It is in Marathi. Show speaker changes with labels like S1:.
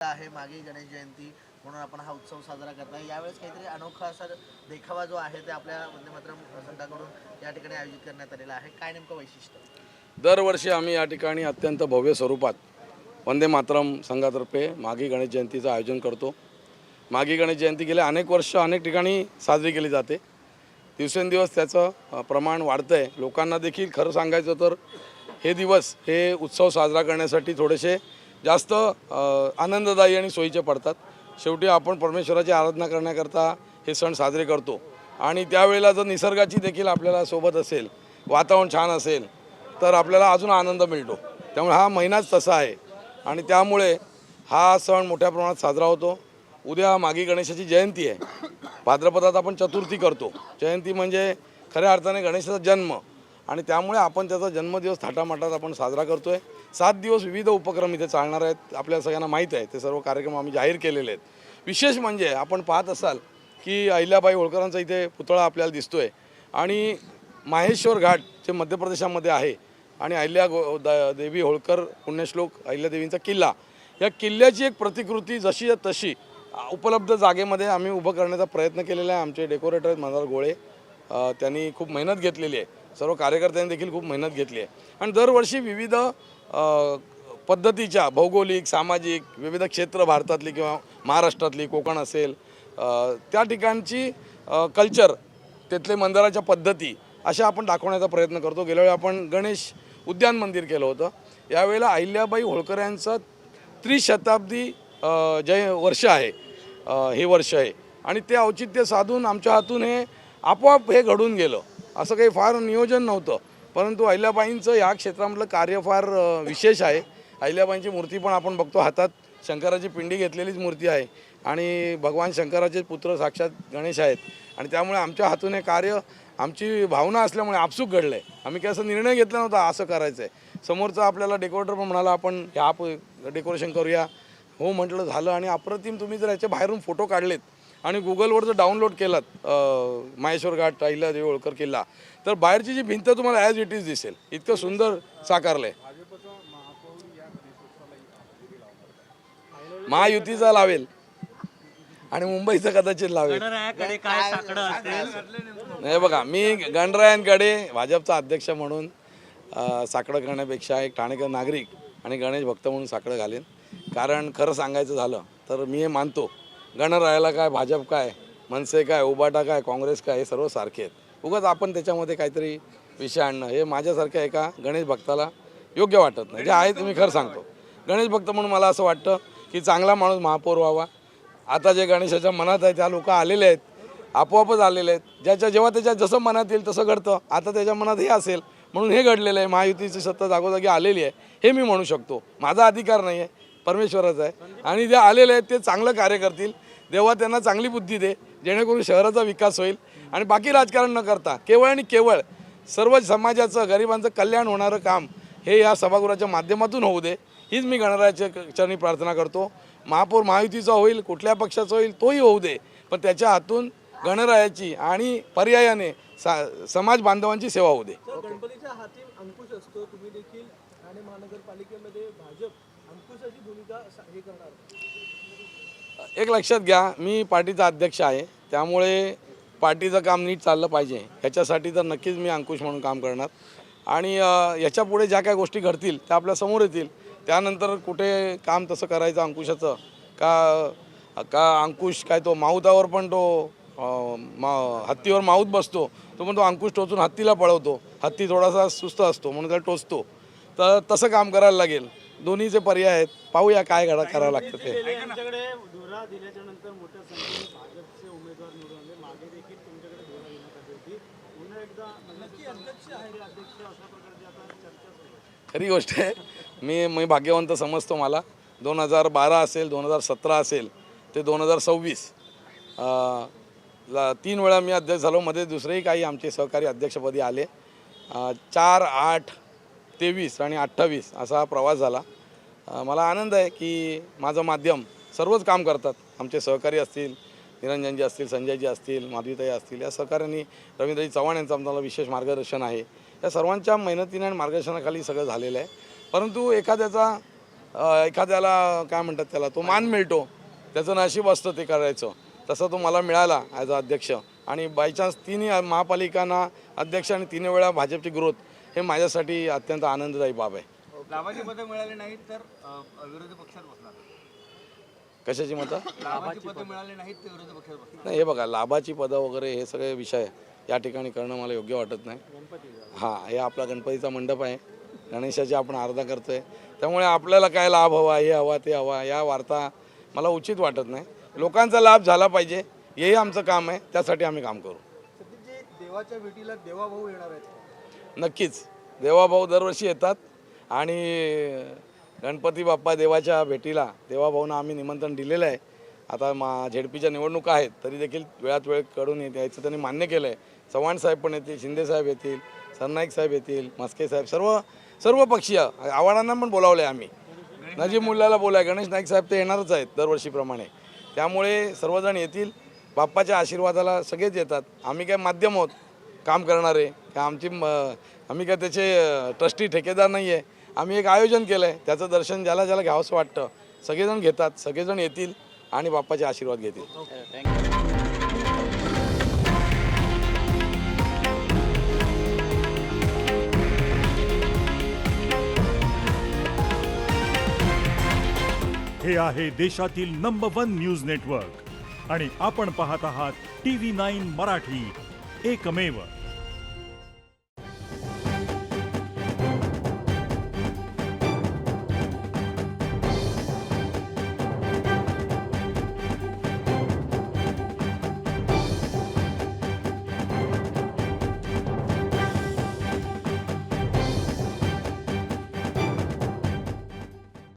S1: आहे मागे गणेश जयंती म्हणून आपण हा उत्सव साजरा करताय यावेळेस काहीतरी अनोखा असा देखावा जो आहे ते आपल्या वंदे मातरम संघाकडून या ठिकाणी आयोजित करण्यात आलेला आहे. काय नेमकं वैशिष्ट्य?
S2: दरवर्षी आम्ही या ठिकाणी अत्यंत भव्य स्वरूपात वंदे मातरम संघातर्फे मागी गणेश जयंतीचं आयोजन करतो. मागी गणेश जयंती गेल्या अनेक वर्ष अनेक ठिकाणी साजरी केली जाते. दिवसेंदिवस त्याचं प्रमाण वाढतं आहे लोकांना देखील खरं सांगायचं तर हे दिवस हे उत्सव साजरा करण्यासाठी थोडेसे जास्त आनंददायी आणि सोयीचे पडतात. शेवटी आपण परमेश्वराची आराधना करण्याकरता हे सण साजरे करतो. आणि त्यावेळेला जर निसर्गाची देखील आपल्याला सोबत असेल वातावरण छान असेल तर आपल्याला अजून आनंद मिळतो. त्यामुळे हा महिनाच तसा आहे. आणि त्यामुळे हा सण मोठ्या प्रमाणात साजरा होतो. उद्या मागी गणेशाची जयंती आहे. भाद्रपदात आपण चतुर्थी करतो. जयंती म्हणजे खऱ्या अर्थाने गणेशाचा जन्म. आणि त्यामुळे आपण त्याचा जन्मदिवस थाटामाटात आपण साजरा करतो आहे सात दिवस विविध उपक्रम इथे चालणार आहेत. आपल्या सगळ्यांना माहीत आहे. ते सर्व कार्यक्रम आम्ही जाहीर केलेले आहेत. विशेष म्हणजे आपण पाहत असाल की अहिल्याबाई होळकरांचा इथे पुतळा आपल्याला दिसतोय. आणि माहेश्वर घाट जे मध्य प्रदेशामध्ये आहे आणि अहिल्या गो द देवी होळकर पुण्यश्लोक अहिल्यादेवींचा किल्ला या किल्ल्याची एक प्रतिकृती जशी आहे तशी उपलब्ध जागेमध्ये आम्ही उभं करण्याचा प्रयत्न केलेला आहे. आमचे डेकोरेटर आहेत मनोहर गोळे त्यांनी खूप मेहनत घेतलेली आहे. सर्व कार्यकर्त्यांनी देखील खूप मेहनत घेतली आहे. आणि दरवर्षी विविध पद्धतीच्या भौगोलिक सामाजिक विविध क्षेत्र भारतातली किंवा महाराष्ट्रातली कोकण असेल त्या ठिकाणची कल्चर तिथले मंदिराच्या पद्धती अशा आपण दाखवण्याचा प्रयत्न करतो. गेल्या वेळी आपण गणेश उद्यान मंदिर केलं होतं. यावेळेला अहिल्याबाई होळकर यांचं त्रिशताब्दी जय वर्ष आहे हे वर्ष आहे. आणि ते औचित्य साधून आमच्या हातून हे आपोआप हे घडून गेलं. असं काही फार नियोजन नव्हतं. परंतु अहिल्याबाईंचं या क्षेत्रामधलं कार्य फार विशेष आहे. अहिल्याबाईंची मूर्ती पण आपण बघतो हातात. शंकराची पिंडी घेतलेलीच मूर्ती आहे. आणि भगवान शंकराचे पुत्र साक्षात गणेश आहेत. आणि त्यामुळे आमच्या हातून हे कार्य आमची भावना असल्यामुळे आपसूक घडलं आहे आम्ही काही असं निर्णय घेतला नव्हता असं करायचं आहे समोरचा आपल्याला डेकोरेटर पण म्हणाला आपण ह्या डेकोरेशन करूया. हो म्हटलं झालं. आणि अप्रतिम तुम्ही जर याच्या बाहेरून फोटो काढलेत आणि गुगलवर जर डाउनलोड केलात माहेश्वर घाट अहिल्या देवी होळकर किल्ला तर बाहेरची जी भिंत तुम्हाला ॲज इट इज दिसेल इतकं सुंदर साकारलं आहे महायुतीचा लावेल आणि मुंबईचं कदाचित लावेल. नाही बघा मी गणरायांकडे भाजपचा अध्यक्ष म्हणून साकडं करण्यापेक्षा एक ठाणेकर नागरिक आणि गणेश भक्त म्हणून साकडं घालेन. कारण खरं सांगायचं झालं तर मी हे मानतो. गणरायाला काय भाजप काय मनसे काय उबाटा काय काँग्रेस काय हे सर्व सारखे आहेत. उगाच आपण त्याच्यामध्ये काहीतरी विषय आणणं हे माझ्यासारख्या एका गणेश भक्ताला योग्य वाटत नाही. जे आहे ते मी खरं सांगतो. गणेश भक्त म्हणून मला असं वाटतं की चांगला माणूस महापौर व्हावा. आता जे गणेशाच्या मनात आहे त्या लोक आलेले आहेत आपोआपच आलेले आहेत. ज्याच्या जेव्हा त्याच्या जसं मनात येईल तसं घडतं. आता त्याच्या मनात हे असेल. म्हणून हे घडलेलं आहे. महायुतीची सत्ता जागोजागी आलेली आहे. हे मी म्हणू शकतो. माझा अधिकार नाही आहे. परमेश्वराचा आहे. आणि जे आलेले आहेत ते चांगलं कार्य करतील. देवा त्यांना चांगली बुद्धी दे जेणेकरून शहराचा विकास होईल. आणि बाकी राजकारण न करता केवळ आणि केवळ सर्व समाजाचं गरिबांचं कल्याण होणारं काम हे या सभागृहाच्या माध्यमातून होऊ दे. हीच मी गणरायाच्या चरणी प्रार्थना करतो. महापौर महायुतीचा होईल कुठल्या पक्षाचा होईल तोही होऊ दे. पण त्याच्या हातून गणरायाची आणि पर्यायाने सा समाज बांधवांची सेवा होऊ दे.
S3: गणपतीच्या हाती अंकुश असतो. तुम्ही देखील ठाणे महानगरपालिकेमध्ये भाजप अंकुशाची भूमिका हे करणार.
S2: एक लक्षात घ्या मी पार्टीचा अध्यक्ष आहे. त्यामुळे पार्टीचं काम नीट चाललं पाहिजे. ह्याच्यासाठी तर नक्कीच मी अंकुश म्हणून काम करणार. आणि याच्यापुढे ज्या काय गोष्टी घडतील त्या आपल्यासमोर येतील. त्यानंतर कुठे काम तसं करायचं अंकुशाचं का का अंकुश काय तो माऊतावर पण तो मा हत्तीवर माऊत बसतो तो पण तो अंकुश टोचून हत्तीला पळवतो. हत्ती थोडासा सुस्त असतो म्हणून त्याला टोचतो. तर तसं काम करायला लागेल. दोन्हीचे पर्याय आहेत पाहूया काय घडा करावं लागतं ते. खरी गोष्ट आहे. मी मी भाग्यवंत समजतो मला. दोन हजार बारा असेल दोन हजार सतरा असेल ते दोन हजार सव्वीस. तीन वेळा मी अध्यक्ष झालो. मध्ये दुसरेही काही आमचे सहकारी अध्यक्षपदी आले. चार आठ तेवीस आणि अठ्ठावीस असा हा प्रवास झाला. मला आनंद आहे की माझं माध्यम सर्वच काम करतात. आमचे सहकारी असतील निरंजनजी असतील संजयजी असतील माधवीताई असतील या सहकाऱ्यांनी रवींद्रजी चव्हाण यांचं आम्हाला विशेष मार्गदर्शन आहे. या सर्वांच्या मेहनतीने आणि मार्गदर्शनाखाली सगळं झालेलं आहे. परंतु एखाद्याचा एखाद्याला काय म्हणतात त्याला तो मान मिळतो त्याचं नशीब असतं ते करायचं तसं तो मला मिळाला ॲज अ अध्यक्ष. आणि बायचान्स तिन्ही महापालिकांना अध्यक्ष आणि तिन्ही वेळा भाजपची ग्रोथ हे माझ्यासाठी अत्यंत आनंददायी बाब आहे.
S4: लाभाची पदं मिळाली नाहीत तर अ, विरोधी पक्षात बसणार.
S2: कशाची मतं?
S4: लाभाची पदं मिळाली नाहीत तर विरोधी पक्षात बसणार.
S2: नाही हे बघा लाभाची पदं वगैरे हे सगळे विषय या ठिकाणी करणं मला योग्य वाटत नाही. हां हे आपला गणपतीचा मंडप आहे. गणेशाची आपण आराधना करतोय. त्यामुळे आपल्याला काय लाभ हवा हे हवा ते हवा या वार्ता मला उचित वाटत नाही. लोकांचा लाभ झाला पाहिजे हेही आमचं काम आहे त्यासाठी आम्ही काम करू.
S3: देवाच्या भेटीला देवाभाऊ येणार आहेत.
S2: नक्कीच. देवाभाऊ दरवर्षी येतात आणि गणपती बाप्पा देवाच्या भेटीला देवाभाऊंना आम्ही निमंत्रण दिलेलं आहे. आता मा झेडपीच्या निवडणुका आहेत तरी देखील वेळात वेळकडून येते यायचं त्यांनी मान्य केलं आहे चव्हाण साहेब पण येतील शिंदे साहेब येतील सरनाईक साहेब येतील मस्के साहेब सर्व सर्व पक्षीय आव्हाडांना पण बोलावलं आहे आम्ही. नजीब मुल्ल्याला बोलाय गणेश नाईक साहेब ते येणारच आहेत दरवर्षीप्रमाणे. त्यामुळे सर्वजण येतील बाप्पाच्या आशीर्वादाला सगळेच येतात. आम्ही काय माध्यम आहोत काम करणारे का आमची म आम्ही काय त्याचे ट्रस्टी ठेकेदार नाही आहे आम्ही एक आयोजन केलं आहे त्याचं दर्शन ज्याला ज्याला घ्यावंसं वाटतं सगळेजण घेतात सगळेजण येतील आणि बाप्पाचे आशीर्वाद घेतील.
S5: हे आहे देशातील नंबर वन न्यूज नेटवर्क आणि आपण पाहत आहात टी व्ही नाईन मराठी. एकमेव